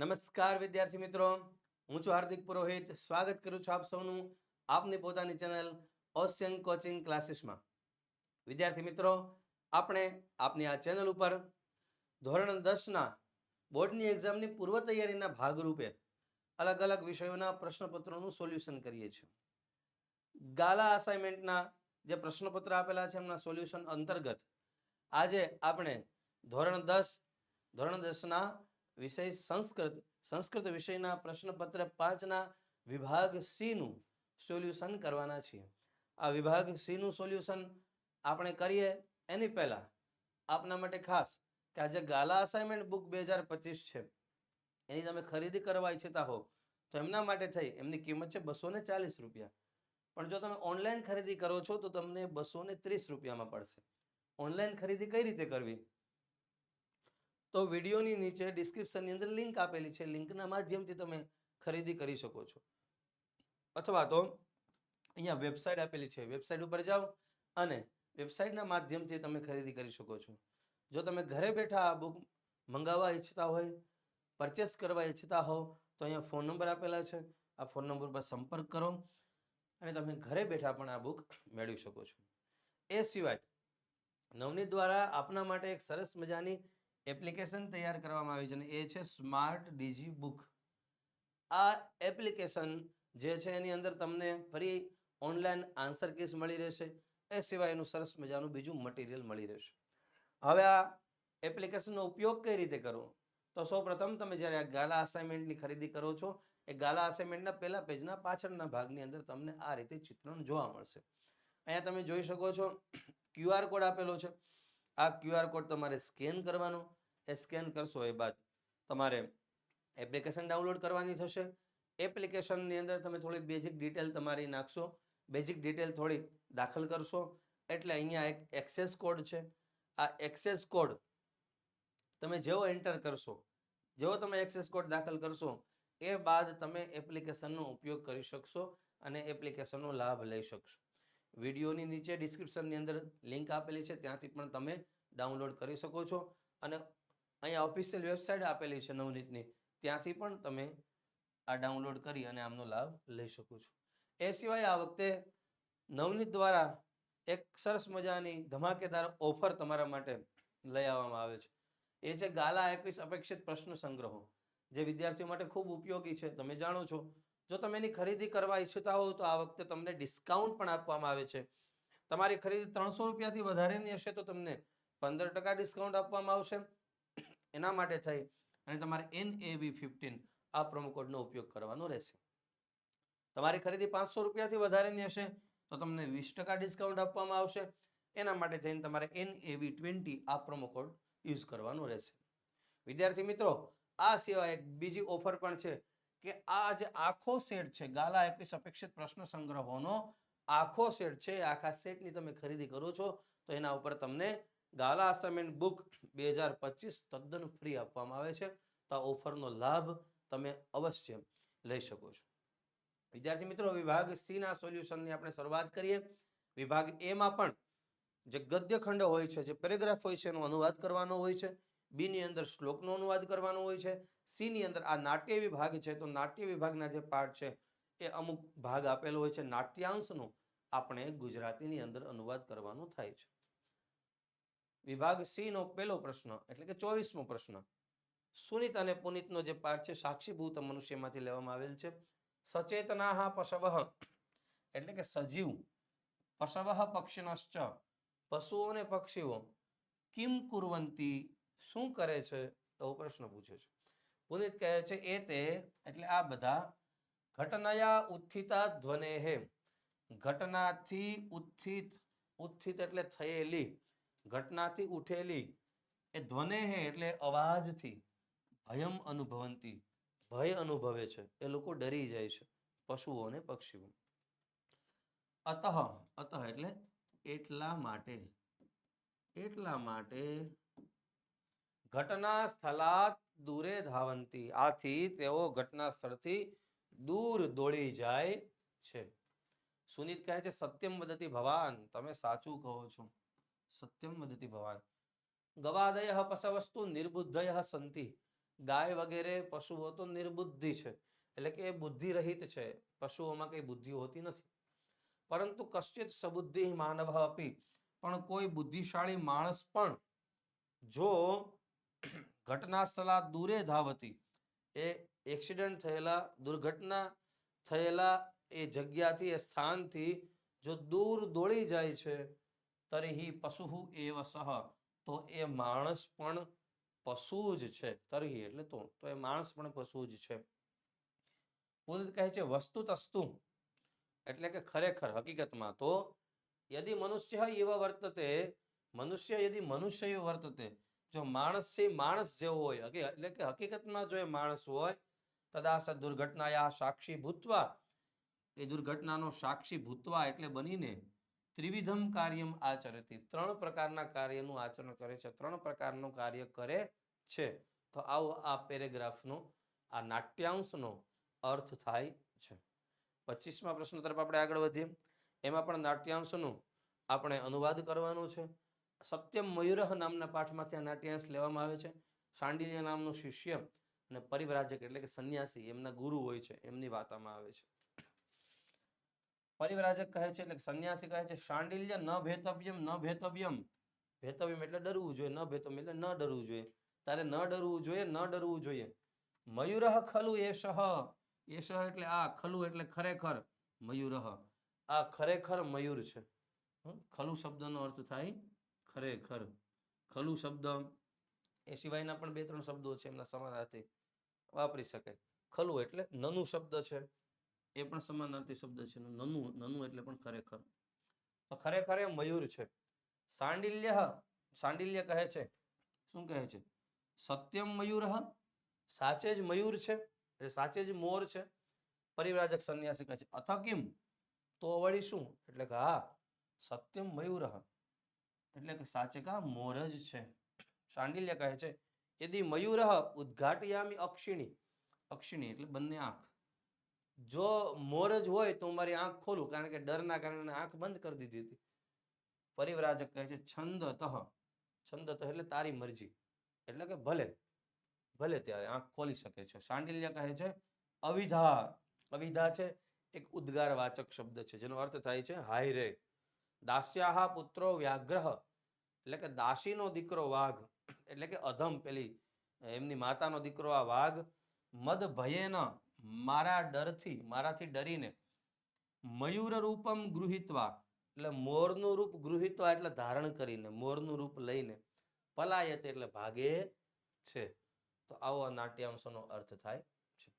નમસ્કાર વિદ્યાર્થી મિત્રો. હું છું હાર્દિક પુરોહિત. સ્વાગત કરું છું આપ સૌનું આપની પોતાની ચેનલ ઓશિયન કોચિંગ ક્લાસીસમાં. વિદ્યાર્થી મિત્રો, આપણે આપની આ ચેનલ ઉપર ધોરણ દસના બોર્ડની એક્ઝામની પૂર્વ તૈયારીના ભાગરૂપે અલગ અલગ વિષયોના પ્રશ્નપત્રોનું સોલ્યુશન કરીએ છીએ. ગાલા અસાઇનમેન્ટના જે પ્રશ્નપત્ર આપેલા છે એમના સોલ્યુશન અંતર્ગત આજે આપણે ધોરણ દસ, ધોરણ દસના વિષય સંસ્કૃત સંસ્કૃત વિષયના પ્રશ્નપત્ર પાંચના વિભાગ સીનું સોલ્યુશન કરવાના છીએ. આ વિભાગ સીનું સોલ્યુશન આપણે કરીએ એની પહેલાં આપના માટે ખાસ કે આજે ગાલા અસાઇનમેન્ટ બુક બે હજાર પચીસ છે. એની તમે ખરીદી કરવા ઈચ્છતા હો તો એમના માટે થઈ, એમની કિંમત છે બસો ચાલીસ રૂપિયા. પણ જો તમે ઓનલાઈન ખરીદી કરો છો તો તમને બસો ત્રીસ રૂપિયામાં પડશે. ઓનલાઈન ખરીદી કઈ રીતે કરવી? તો વિડીયોની નીચે ડિસ્ક્રિપ્શનની અંદર લિંક આપેલી છે. લિંકના માધ્યમથી તમે ખરીદી કરી શકો છો. અથવા તો અહીંયા વેબસાઇટ આપેલી છે. વેબસાઇટ ઉપર જાઓ અને વેબસાઇટના માધ્યમથી તમે ખરીદી કરી શકો છો. જો તમે ઘરે બેઠા આ બુક મંગાવવા ઈચ્છતા હોય પરચેસ કરવા ઈચ્છતા હો, તો અહીંયા ફોન નંબર આપેલા છે. આ ફોન નંબર પર સંપર્ક કરો અને તમે ઘરે બેઠા પણ આ બુક મેળવી શકો છો. એ સિવાય નવનીત દ્વારા આપના માટે એક સરસ મજાની એપ્લિકેશન તૈયાર કરવામાં આવી છે અને એ છે સ્માર્ટ ડીજી બુક. આ એપ્લિકેશન જે છે એની અંદર તમને ફરી ઓનલાઈન આન્સર કીસ મળી રહેશે. એ સિવાયનું સરસ મજાનું બીજું મટીરિયલ મળી રહેશે. હવે આ એપ્લિકેશનનો ઉપયોગ કઈ રીતે કરવો? તો સૌપ્રથમ તમે જ્યારે આ ગાલા અસાઇનમેન્ટની ખરીદી કરો છો, એ ગાલા અસાઇનમેન્ટના પહેલા પેજના પાછળના ભાગની અંદર તમને આ રીતે ચિત્રણ જોવા મળશે. અહીંયા તમે જોઈ શકો છો ક્યુઆર કોડ આપેલો છે. આ ક્યુઆર કોડ તમારે સ્કેન કરવાનો એ સ્કેન કરશો એ બાદ તમારે એપ્લિકેશન ડાઉનલોડ કરવાની થશે. એપ્લિકેશનની અંદર તમે થોડી બેઝિક ડિટેલ તમારી નાખશો. બેઝિક ડિટેલ થોડી દાખલ કરશો. એટલે અહીંયા એક એક્સેસ કોડ છે. આ એક્સેસ કોડ તમે જેવો એન્ટર કરશો, જેવો તમે એક્સેસ કોડ દાખલ કરશો, એ બાદ તમે એપ્લિકેશનનો ઉપયોગ કરી શકશો અને એપ્લિકેશનનો લાભ લઈ શકશો. વિડીયોની નીચે ડિસ્ક્રિપ્શનની અંદર લિંક આપેલી છે. ત્યાંથી પણ તમે ડાઉનલોડ કરી શકો છો. અને અહીંયા ઓફિશિયલ વેબસાઇટ આપેલી છે નવનીતની. ત્યાંથી પણ તમે આ ડાઉનલોડ કરી અને આમનો લાભ લઈ શકો છો. એ સિવાય આ વખતે નવનીત દ્વારા એક સરસ મજાની ધમાકેદાર ઓફર તમારા માટે લઈ આવવામાં આવે છે. એ છે ગાલા એકવીસ અપેક્ષિત પ્રશ્ન સંગ્રહો, જે વિદ્યાર્થીઓ માટે ખૂબ ઉપયોગી છે. તમે જાણો છો, જો તમે એની ખરીદી કરવા ઈચ્છતા હોવ તો આ વખતે તમને ડિસ્કાઉન્ટ પણ આપવામાં આવે છે. તમારી ખરીદી ત્રણસો રૂપિયાથી વધારેની હશે તો તમને પંદર ટકા ડિસ્કાઉન્ટ આપવામાં આવશે. એના માટે થઈ અને તમારે એન એવી ફિફ્ટીન આ પ્રોમો કોડનો ઉપયોગ કરવાનો રહેશે. તમારી ખરીદી પાંચસો રૂપિયાથી વધારેની હશે તો તમને વીસ ટકા ડિસ્કાઉન્ટ આપવામાં આવશે. એના માટે થઈને તમારે એન એવી ટ્વેન્ટી આ પ્રોમો કોડ યુઝ કરવાનો રહેશે. વિદ્યાર્થી મિત્રો, આ સિવાય એક બીજી ઓફર પણ છે કે આ જે આખો સેટ છે, ગાલા એકવીસ અપેક્ષિત પ્રશ્ન સંગ્રહોનો, આખો સેટ છે, આખા સેટની તમે ખરીદી કરો છો, તો એના ઉપર તમને ગાલા અસાઇનમેન્ટ બુક બે હજાર પચીસ તદ્દન ફ્રી આપવામાં આવે છે. તો આ ઓફરનો લાભ તમે અવશ્ય લઈ શકો છો. વિદ્યાર્થી મિત્રો, વિભાગ સી ના સોલ્યુશનની આપણે શરૂઆત કરીએ. વિભાગ એમાં પણ જે ગદ્ય ખંડ હોય છે, જે પેરેગ્રાફ હોય છે, એનો અનુવાદ કરવાનો હોય છે. બી ની અંદર શ્લોકનો અનુવાદ કરવાનો હોય છે. સી ની અંદર આ નાટ્ય વિભાગ છે, તો નાટ્ય વિભાગના જે પાઠ છે, એ અમુક ભાગ આપેલો હોય છે. નાટ્યાંશનો આપણે ગુજરાતીની અંદર અનુવાદ કરવાનો થાય છે. વિભાગ સી નો પહેલો પ્રશ્ન, એટલે કે ચોવીસમો પ્રશ્ન. સુનિત અને પુનિતનો જે પાઠ છે, સાક્ષીભૂત મનુષ્યમાંથી લેવામાં આવેલ છે. સચેતનાહ પશવ, એટલે કે સજીવ. પશવ પક્ષીનશ્ચ, પશુઓ અને પક્ષીઓ. કિમ કુર્વંતી, શું કરે છે? એવો પ્રશ્ન પૂછે છે. પુનિત કહે છે, એ તે, એટલે આ બધા, ઘટનાયા ઉત્થિતા ધ્વને હે ઘટનાથી ઉત્થિત ઉત્થિત એટલે થયેલી. ઘટનાથી ઉઠેલી એ ધ્વનેહે એટલે અવાજથી ભયમ અનુભવંતી, ભય અનુભવે છે. એ લોકો ડરી જાય છે, પશુઓ અને પક્ષીઓ. અતઃ અતઃ એટલે એટલા માટે એટલા માટે ઘટના સ્થળાત દૂરે ધાવંતી. આથી તેઓ ઘટના સ્થળથી દૂર દોડી જાય છે. સુનિત કહે છે, સત્યમ વદતી ભવાન, તમે સાચું કહો છો. સત્યમ વદતી ભવાન ગવાદય પશવસ્તુ નિર્બુદ્ધય સંતિ ગાય વગેરે પશુઓ તો નિર્બુદ્ધિ છે એટલે કે એ બુદ્ધિ રહિત છે। પશુઓમાં કઈ બુદ્ધિ હોતી નથી। પરંતુ કશ્ચિત સબુદ્ધિ માનવ અપી। પણ કોઈ બુદ્ધિશાળી માણસ પણ જો ઘટના સ્થળા દૂરે ધાવતી, એ એક્સિડન્ટ થયેલા, દુર્ઘટના થયેલા એ જગ્યાથી, એ સ્થાનથી જો દૂર દોડી જાય છે તરહી પશુ એવ સહ. તો એ માણસ પણ પશુ જ છે. તરહી એટલે તો તો એ માણસ પણ પશુ જ છે. પુનિત કહે છે, વસ્તુ તસ્તુ. એટલે કે ખરેખર, હકીકતમાં તો યદિ મનુષ્ય એવ વર્તતે, મનુષ્ય યદિ મનુષ્ય એવ વર્તતે. જો માણસ છે માણસ જેવો હોય એટલે કે હકીકતમાં જો એ માણસ હોય તદા સ દુર્ઘટનાયા સાક્ષી ભૂતવા. એ દુર્ઘટનાનો સાક્ષી ભૂતવા એટલે બનીને ત્રિવિધમ કાર્યમ આચરતી. ત્રણ પ્રકારના કાર્યનું આચરણ કરે છે. ત્રણ પ્રકારનું કાર્ય કરે છે. તો આવો આ પેરેગ્રાફનો, આ નાટ્યાંશનો અર્થ થાય છે. પચીસમા પ્રશ્ન તરફ આપણે આગળ વધીએ. એમાં પણ નાટ્યાંશનું આપણે અનુવાદ કરવાનો છે. સત્યમ મયુરહ નામના પાઠમાંથી આ નાટ્યાંશ લેવામાં આવે છે. સાંડિલ્ય નામનો શિષ્ય અને પરિવ્રાજક એટલે કે સંન્યાસી, એમના ગુરુ હોય છે. એમની વાતામાં આવે છે. પરિવ્રાજક કહે છે એટલે સંન્યાસી કહે છે, શાંડિલ્ય ન ભેતવ્યમ ન ભેતવ્યમ. ભેતવ્યમ એટલે ડરવું જોઈએ, ન ભેતવ્યમ એટલે ન ડરવું જોઈએ. તારે ન ડરવું જોઈએ, ન ડરવું જોઈએ. મયુરહ ખલુ એષહ એષહ એટલે આ, ખલુ એટલે ખરેખર મયુરહ આ ખરેખર મયુર છે? ખલુ શબ્દનો અર્થ થાય ખરેખર. ખલુ શબ્દ, એ સિવાયના પણ બે ત્રણ શબ્દો છે એમના સમાનાર્થી. વાપરી શકાય. ખલુ એટલે નનું શબ્દ છે. એ પણ સમાનાર્થી શબ્દ છે નનું નનું એટલે પણ ખરેખર. તો ખરેખર એ મયુર છે. સાંડિલ્ય સાંડિલ્ય કહે છે. શું કહે છે? સત્યમ મયુર, સાચે જ મયુર છે, એટલે સાચે જ મોર છે. પરિવ્રાજક સંન્યાસી કહે છે, અથ કિમ? તો વળી શું? એટલે કે હા, સત્યમ મયુર. એટલે કે સાચે કા? મોર જ છે. શાંડિલ્ય કહે છે, યદિ મયુર ઉદઘાટયામી અક્ષિણી. અક્ષિણી એટલે બંને આંખ. જો મોર જ હોય તો મારી આંખ ખોલું, કારણ કે ડરના કારણે આંખ બંધ કરી દીધી હતી. પરિવ્રાજક કહે છે, છંદ તહ છંદ તહ એટલે તારી મરજી. એટલે કે ભલે ભલે ત્યારે આંખ ખોલી શકે છે. શાંડિલ્ય કહે છે અવિધા અવિધા છે, એક ઉદ્ગારવાચક શબ્દ છે, જેનો અર્થ થાય છે, હાય રે. દાસ્યાહા પુત્રો વ્યાઘ્રહ. એટલે કે દાસીનો દીકરો વાઘ. એટલે કે અધમ પેલી, એમની માતાનો દીકરો આ વાઘ. મદ ભયેન મારા ડરથી, મારાથી ડરીને મયુર રૂપમ ગૃહિત્વા, એટલે મોરનું રૂપ ગૃહિત્વા એટલે ધારણ કરીને, મોરનું રૂપ લઈને પલાયત એટલે ભાગે છે. તો આવો આ અર્થ થાય છે.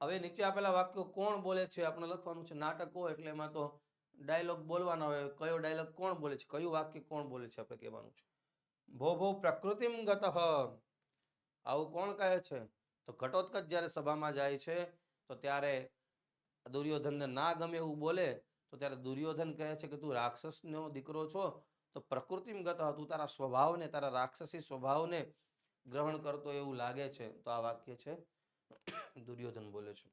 હવે નીચે આપેલા વાક્યો કોણ બોલે છે? આપણે લખવાનું છે નાટકો, એટલે એમાં તો ડાયલોગ બોલવાનો હોય, કયો ડાયલોગ કોણ બોલે છે? કયું વાક્ય કોણ બોલે છે? આપણે કહેવાનું છે. ભો ભો પ્રકૃતિમ ગત. આવું કોણ કહે છે? તો ઘટોત્કચ જ્યારે સભામાં જાય છે, તો ત્યારે દુર્યોધનને ના ગમે એવું બોલે, તો ત્યારે દુર્યોધન કહે છે કે, તું રાક્ષસનો દીકરો છો, તો પ્રકૃતિમ ગતઃ તું તારા સ્વભાવને, તારા રાક્ષસી સ્વભાવને ગ્રહણ કરતો એવું લાગે છે. તો આ વાક્ય છે, દુર્યોધન બોલે છે.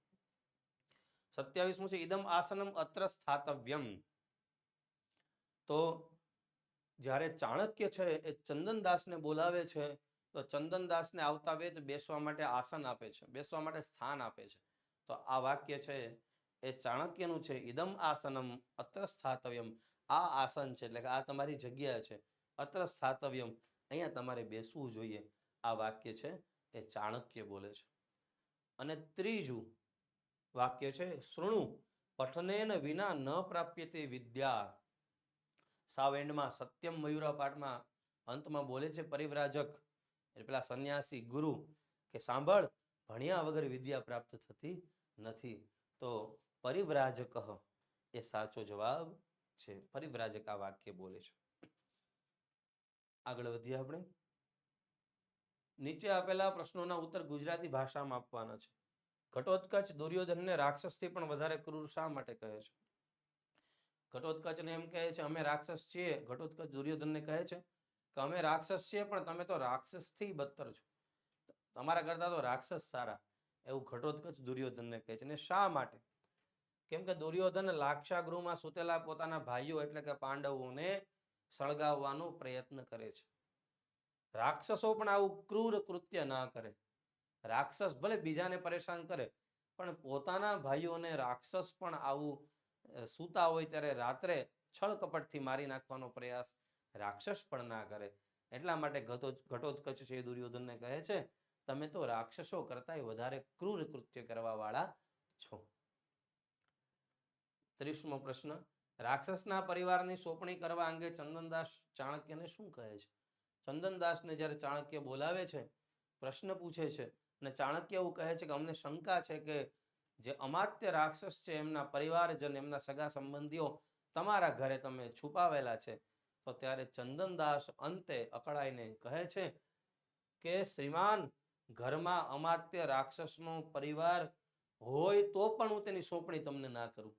સત્યાવીસમું છે, ઇદમ આસનમ અત્ર સ્થાતવ્યમ. તો જ્યારે ચાણક્ય છે, એ ચંદનદાસને બોલાવે છે તો ચંદનદાસને આવતા વેદ બેસવા માટે આસન આપે છે, બેસવા માટે સ્થાન આપે છે. તો આ વાક્ય છે, એ ચાણક્યનું છે ઇદમ આસનમ અત્ર સ્થાતવ્યમ આ આસન છે, એટલે કે આ તમારી જગ્યા છે અત્ર સ્થાતવ્યમ અહીંયા તમારે બેસવું જોઈએ. આ વાક્ય છે, એ ચાણક્ય બોલે છે. અને ત્રીજું વાક્ય છે, શૃણુ, પઠનેન વિના ન પ્રાપ્યતે વિદ્યા. સાવ એન્ડમાં સત્યમ મયુરા પાઠમાં અંતમાં બોલે છે, પરિવ્રાજક. એટલે પેલા સંન્યાસી ગુરુ કે સાંભળ, ભણ્યા વગર વિદ્યા પ્રાપ્ત થતી નથી. તો પરિવ્રાજક એ સાચો જવાબ છે. પરિવ્રાજક આ વાક્ય બોલે છે. આગળ વધીએ આપણે. નીચે આપેલા પ્રશ્નોના ઉત્તર ગુજરાતી ભાષામાં આપવાના છે. ઘટોત્કચ દુર્યોધનને રાક્ષસથી પણ વધારે ક્રૂર શા માટે કહે છે? ઘટોત્કચને એમ કહે છે, અમે રાક્ષસ છીએ. ઘટોત્કચ દુર્યોધનને કહે છે કે રાક્ષસ છીએ પણ તમે તો રાક્ષસથી બદતર છો. તમારા કરતા તો રાક્ષસ સારા. એવું ઘટોત્કચ દુર્યોધનને કહે છે. ને શા માટે? કેમ કે દુર્યોધન લાક્ષાગૃહમાં સૂતેલા પોતાના ભાઈઓ એટલે કે પાંડવોને સળગાવવાનો પ્રયત્ન કરે છે. રાક્ષસો પણ આવું ક્રૂર કૃત્ય ના કરે. રાક્ષસ ભલે બીજાને પરેશાન કરે, પણ પોતાના ભાઈઓને રાક્ષસ પણ આવું સૂતા હોય ત્યારે રાત્રે છળ કપટથી મારી નાખવાનો પ્રયાસ રાક્ષસ પણ ના કરે. એટલા માટે ઘટો ઘટોત્કચ છે દુર્યોધનને કહે છે, તમે તો રાક્ષસો કરતા વધારે ક્રૂર કૃત્ય કરવા વાળા છો. ત્રીસમો પ્રશ્ન, રાક્ષસના પરિવારની સોંપણી કરવા અંગે ચંદનદાસ ચાણક્યને શું કહે છે? ચંદનદાસને જ્યારે ચાણક્ય બોલાવે છે, પ્રશ્ન પૂછે છે, અને ચાણક્ય એવું કહે છે કે, અમને શંકા છે કે જે અમાત્ય રાક્ષસ છે એમના પરિવારજન, એમના સગા સંબંધીઓ તમારા ઘરે તમે છુપાવેલા છે. તો ત્યારે ચંદનદાસ અંતે અકળાઈને કહે છે કે, શ્રીમાન, ઘરમાં અમાત્ય રાક્ષસનો પરિવાર હોય તો પણ હું તેની સોંપણી તમને ના કરું.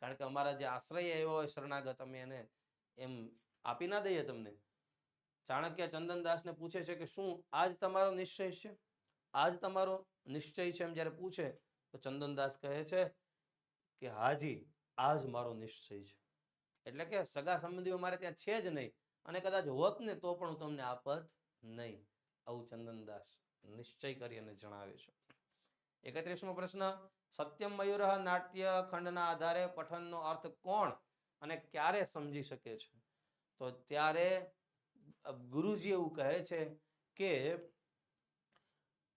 કારણ કે અમારા જે આશ્રય આવ્યો હોય શરણાગત, અમે એને એમ આપી ના દઈએ તમને. ચાણક્ય ચંદનદાસને પૂછે છે કે, શું આજ તમારો નિશ્ચય છે? આજ તમારો નિશ્ચય છે? એમ જ્યારે પૂછે, તો ચંદનદાસ કહે છે કે, હાજી, આજ મારો નિશ્ચય છે. એટલે કે સગા સંબંધીઓ મારે ત્યાં છે જ નહીં. અને કદાચ હોત ને તો પણ હું તમને આપત નહીં. આવું ચંદનદાસ નિશ્ચય કરી અને જણાવે છે. એકત્રીસમો પ્રશ્ન, સત્યમ મયુર નાટ્ય ખંડના આધારે પઠનનો અર્થ કોણ અને ક્યારે સમજી શકે છે? તો ત્યારે ગુરુજી એવું કહે છે કે,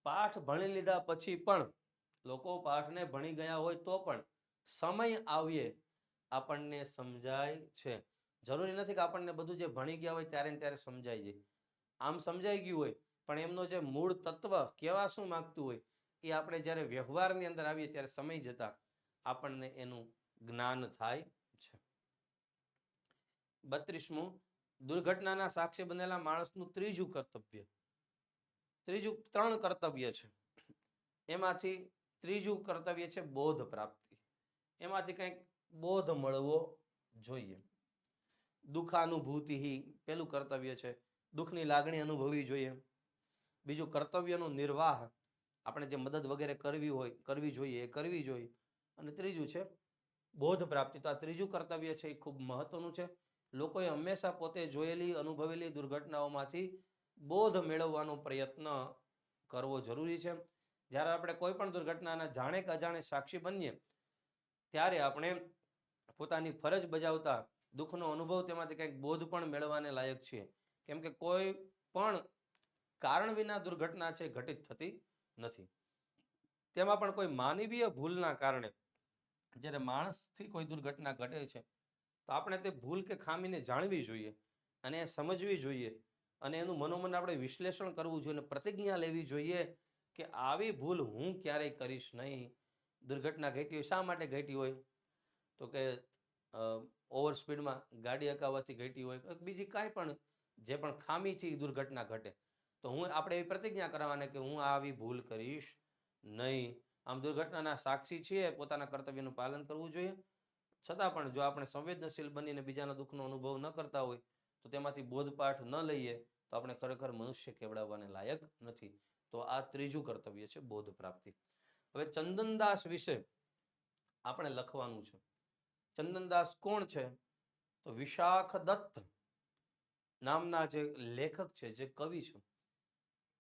પાઠ ભણી લીધા પછી પણ, લોકો પાઠને ભણી ગયા હોય તો પણ, સમય આવ્યે આપણને સમજાય છે. જરૂરી નથી કે આપણને બધું જે ભણી ગયા હોય ત્યારે ત્યારે સમજાય જાય. આમ સમજાઈ ગયું હોય, પણ એમનો જે મૂળ તત્વ કેવા શું માંગતું હોય, એ આપણે જ્યારે વ્યવહારની અંદર આવીએ ત્યારે સમય જતા આપણને એનું જ્ઞાન થાય છે. બત્રીસમું, દુર્ઘટનાના સાક્ષી બનેલા માણસનું ત્રીજું કર્તવ્ય. ત્રીજું, ત્રણ કર્તવ્ય છે. એમાંથી ત્રીજું કર્તવ્ય છે બોધ પ્રાપ્તિ. એમાંથી કંઈક બોધ મળવો જોઈએ. દુઃખાનુભૂતિ પેલું કર્તવ્ય છે. દુઃખની લાગણી અનુભવવી જોઈએ. બીજું કર્તવ્યનો નિર્વાહ આપણે જે મદદ વગેરે કરવી હોય, કરવી જોઈએ એ કરવી જોઈએ. અને ત્રીજું છે, બોધ પ્રાપ્તિ. તો આ ત્રીજું કર્તવ્ય છે એ ખૂબ મહત્વનું છે. લોકોએ હંમેશા પોતે જોયેલી, અનુભવેલી દુર્ઘટનાઓમાંથી બોધ મેળવવાનો પ્રયત્ન કરવો જરૂરી છે. જ્યારે આપણે કોઈ પણ દુર્ઘટનાના જાણે કે અજાણે સાક્ષી બનીએ, ત્યારે આપણે પોતાની ફરજ બજાવતા દુઃખનો અનુભવ તેમાંથી કંઈક બોધ પણ મેળવવાને લાયક છે કેમ કે કોઈ પણ કારણ વિના દુર્ઘટના છે, ઘટિત થતી નથી. તેમાં પણ કોઈ માનવીય ભૂલના કારણે જ્યારે માણસથી કોઈ દુર્ઘટના ઘટે છે, તો આપણે તે ભૂલ કે ખામીને જાણવી જોઈએ અને સમજવી જોઈએ અને એનું મનોમન આપણે વિશ્લેષણ કરવું જોઈએ અને પ્રતિજ્ઞા લેવી જોઈએ કે આવી ભૂલ હું ક્યારેય કરીશ નહીં. દુર્ઘટના ઘટી હોય, શા માટે ઘટી હોય? તો કે ઓવર સ્પીડમાં ગાડી અકાવવાથી ઘટી હોય બીજી કાંઈ પણ, જે પણ ખામી છે એ દુર્ઘટના ઘટે. તો હું આપણે એવી પ્રતિજ્ઞા કરવાની કે હું આવી ભૂલ કરીશ નહીં. આમ દુર્ઘટનાના સાક્ષી છીએ, પોતાના કર્તવ્યનું પાલન કરવું જોઈએ. છતાં પણ જો આપણે સંવેદનશીલ બનીને બીજાના દુઃખનો અનુભવ ન કરતા હોય, તો તેમાંથી બોધપાઠ ન લઈએ, તો આપણે ખરેખર મનુષ્ય કેવડાવવાને લાયક નથી. તો આ ત્રીજું કર્તવ્ય છે બોધ પ્રાપ્તિ. હવે ચંદનદાસ વિશે આપણે લખવાનું છે. ચંદનદાસ કોણ છે? તો વિશાખ દત્ત નામના જે લેખક છે, જે કવિ છે,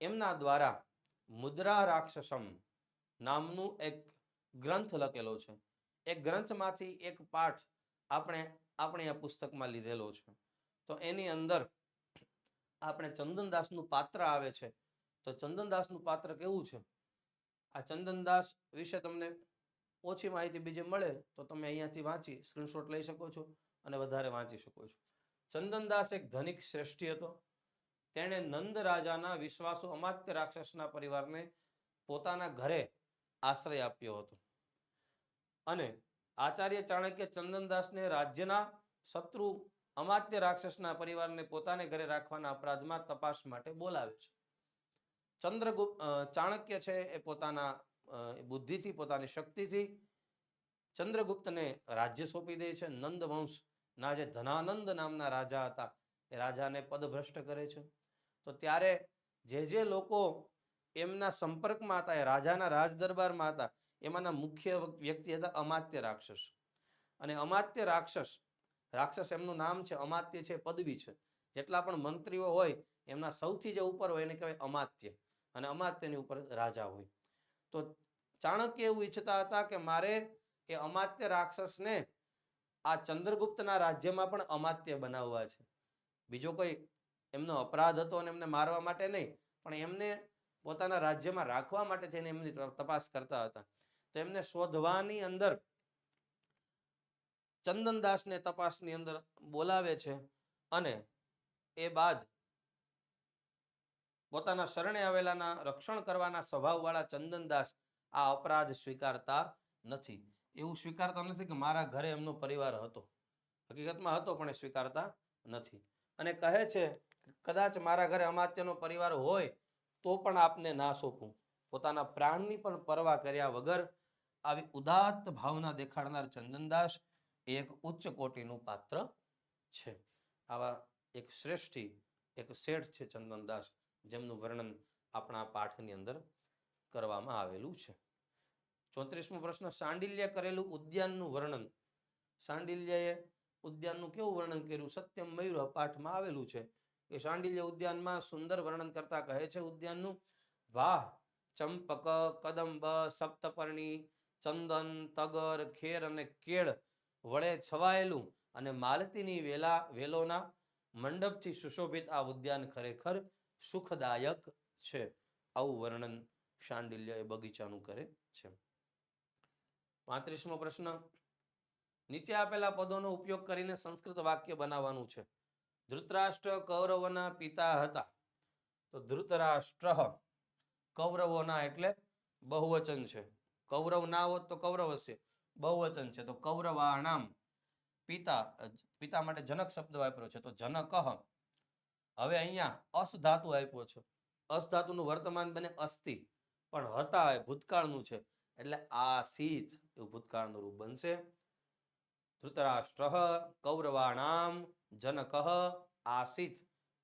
એમના દ્વારા મુદ્રા રાક્ષસમ નામનું એક ગ્રંથ લખેલો છે. એ ગ્રંથમાંથી એક પાઠ આપણે આપણે આ પુસ્તકમાં લીધેલો છે. તો એની અંદર આપણે ચંદનદાસનું પાત્ર આવે છે. તો ચંદનદાસનું પાત્ર કેવું છે? આ ચંદનદાસ વિશે તમને ઓછી માહિતી બીજે મળે તો તમે અહીંયાથી વાંચી સ્ક્રીનશોટ લઈ શકો છો અને વધારે વાંચી શકો છો. ચંદનદાસ એક ધનિક શ્રેષ્ઠી હતો. તેણે નંદ રાજાના વિશ્વાસુ અમાત્ય રાક્ષસના પરિવારને પોતાના ઘરે આશ્રય આપ્યો હતો. અને આચાર્ય ચાણક્ય ચંદનદાસને રાજ્યના શત્રુ અમાત્ય રાક્ષસના પરિવારને પોતાને ઘરે રાખવાના અપરાધમાં તપાસ માટે બોલાવે છે. ચંદ્રગુપ્ત ચાણક્ય છે એ પોતાના બુદ્ધિથી, પોતાની શક્તિથી ચંદ્રગુપ્તને રાજ્ય સોંપી દે છે. નંદ વંશના જે ધનાનંદ નામના રાજા હતા. એ રાજાને પદભ્રષ્ટ કરે છે. તો ત્યારે જે જે લોકો એમના સંપર્કમાં હતા, એ રાજાના રાજદરબારમાં હતા, એમાંના મુખ્ય વ્યક્તિ હતા અમાત્ય રાક્ષસ. અને અમાત્ય રાક્ષસ રાક્ષસ એમનું નામ છે, અમાત્ય છે, પદવી છે. જેટલા પણ મંત્રીઓ હોય, એમના સૌથી જે ઉપર હોય એને કહેવાય અમાત્ય. અને અમાત્યની ઉપર રાજા હોય. તો ચાણક્ય એવું ઈચ્છતા હતા કે મારે એ અમાત્ય રાક્ષસને આ ચંદ્રગુપ્તના રાજ્યમાં પણ અમાત્ય બનાવવા છે. બીજો કોઈ એમનો અપરાધ હતો અને એમને મારવા માટે નહીં, પણ એમને પોતાના રાજ્યમાં રાખવા માટે થઈને એમની તપાસ કરતા હતા. તો એમને શોધવાની અંદર ચંદનદાસને તપાસની અંદર બોલાવે છે અને એ બાદ પોતાના શરણે આવેલાના, રક્ષણ કરવાના સ્વભાવવાળા ચંદનદાસ આ અપરાધ સ્વીકારતા નથી. એવું સ્વીકારતા નથી કે મારા ઘરે એમનો પરિવાર હતો. હકીકતમાં હતો પણ એ સ્વીકારતા નથી. અને કહે છે, કદાચ મારા ઘરે અમાત્યનો પરિવાર હોય તો પણ આપને ના સોંપું. પોતાના પ્રાણની પણ પરવા કર્યા વગર આવી ઉદાત્ત ભાવના દેખાડનાર ચંદનદાસ એક ઉચ્ચ કોટીનું પાત્ર છે. આવા એક શ્રેષ્ઠી, એક શેઠ છે ચંદનદાસ. જેમનું વર્ણન આપણા પાઠની અંદર કરવામાં આવેલું છે. ચોત્રીસમો પ્રશ્ન, સાંડિલ્ય કરેલું ઉદ્યાનનું વર્ણન. સાંડિલ્યએ ઉદ્યાનનું કેવું વર્ણન કર્યું? સત્યમ મયુર પાઠમાં આવેલું છે કે સાંડિલ્ય ઉદ્યાનમાં સુંદર વર્ણન કરતા કહે છે ઉદ્યાનનું, વાહ, ચંપક, કદંબ, સપ્તપર્ણી, ચંદન, તગર, ખેર અને કેળ વડે છવાયેલું અને માલતીની વેલા, વેલોના મંડપથી સુશોભિત આ ઉદ્યાન ખરેખર સુખદાયક છે. આવું વર્ણન શાંડિલ્ય એ બગીચાનું કરે છે. પાંત્રીસમો પ્રશ્ન. નીચે આપેલા પદોનો ઉપયોગ કરીને સંસ્કૃત વાક્ય બનાવવાનું છે. ધૃતરાષ્ટ્ર કૌરવોના પિતા હતા. તો ધૃતરાષ્ટ્ર કૌરવોના એટલે બહુવચન છે. કૌરવ ના હોત તો કૌરવ હશે. બહુવચન છે. તો કૌરવાણામ. પિતા પિતા માટે જનક શબ્દ વાપર્યો છે. તો જનક. હવે અહીંયા અસ ધાતુ આપ્યો છે. અસ ધાતુનું વર્તમાન બને અસ્થિ. પણ હતા એ ભૂતકાળનું છે. એટલે આસીત એવું ભૂતકાળનું રૂપ બનશે. ધૃતરાષ્ટ્ર, કૌરવાણામ, જનક આસીત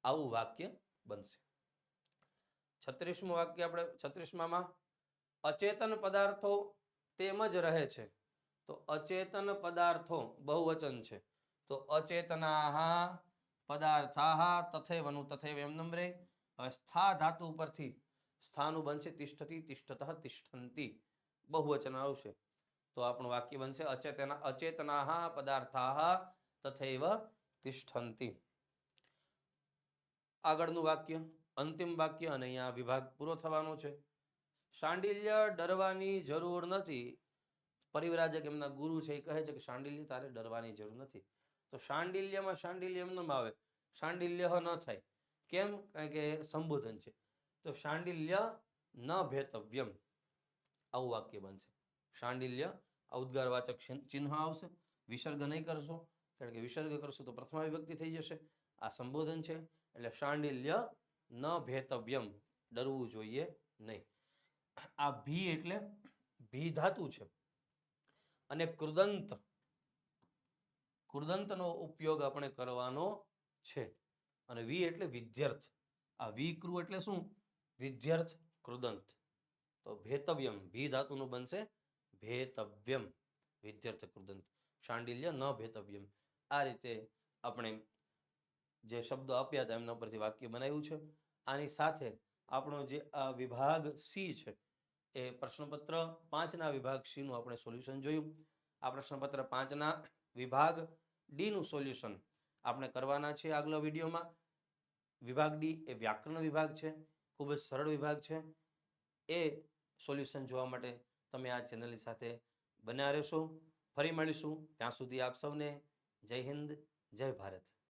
આવું વાક્ય બનશે. છત્રીસમું વાક્ય આપણે છત્રીસમાં અચેતન પદાર્થો તેમ જ રહે છે. તો અચેતન પદાર્થો બહુવચન છે. તો અચેતનાહા પદાર્થાહા તથૈવનું તથૈવ એમ નંબરે. હવે સ્થા ધાતુ ઉપરથી સ્થાનું બનશે તિષ્ઠતી તિષ્ઠતઃ તિષ્ઠંતી. બહુવચન આવશે. તો આપણું વાક્ય બનશે અચેતના અચેતના પદાર્થાહ તથૈવ તિષ્ઠંતી. આગળનું વાક્ય, અંતિમ વાક્ય અને અહીંયા વિભાગ પૂરો થવાનો છે. શાંડિલ્ય ડરવાની જરૂર નથી. પરિવરાજક એમના ગુરુ છે, એ કહે છે કે શાંડિલ્ય તારે ડરવાની જરૂર નથી. તો શાંડિલ્યમાં શાંડિલ્ય એમ ન આવે. શાંડિલ્ય ન થાય. કેમ? કારણ કે સંબોધન છે. તો શાંડિલ્ય ન ભેતવ્યમ. આવું વાક્ય બનશે. શાંડિલ્ય ઉદ્ગારવાચક ચિહ્ન આવશે. વિસર્ગ નહીં કરશો. કારણ કે વિસર્ગ કરશો તો પ્રથમા વિભક્તિ થઈ જશે. આ સંબોધન છે. એટલે શાંડિલ્ય ન ભેતવ્યમ. ડરવું જોઈએ નહીં. આ ભી એટલે ભી ધાતુ છે. અને કૃદંત કૃદંતનો ઉપયોગ આપણે કરવાનો છે. અને વી એટલે વિદ્યાર્થ. આ વિક્રુ એટલે શું? વિદ્યાર્થ કૃદંત. તો ભેતવ્યમ. ભી ધાતુનું બનશે ભેતવ્યમ. વિદ્યાર્થ કૃદંત. શાંડિલ્ય ન ભેતવ્યમ. આ રીતે આપણે જે શબ્દો આપ્યા હતા એમના પરથી વાક્ય બનાવ્યું છે. આની સાથે આપણો જે આ વિભાગ સી છે, એ પ્રશ્નપત્ર પાંચના વિભાગ સીનું આપણે સોલ્યુશન જોયું. આ પ્રશ્નપત્ર પાંચના વિભાગ ડી નું સોલ્યુશન આપણે કરવાના છે આગલા વિડીયોમાં. વિભાગ ડી એ વ્યાકરણ વિભાગ છે, ખૂબ જ સરળ વિભાગ છે. એ સોલ્યુશન જોવા માટે તમે આ ચેનલની સાથે બન્યા રહેશો. ફરી મળીશું. ત્યાં સુધી આપ સૌને જય હિન્દ, જય ભારત.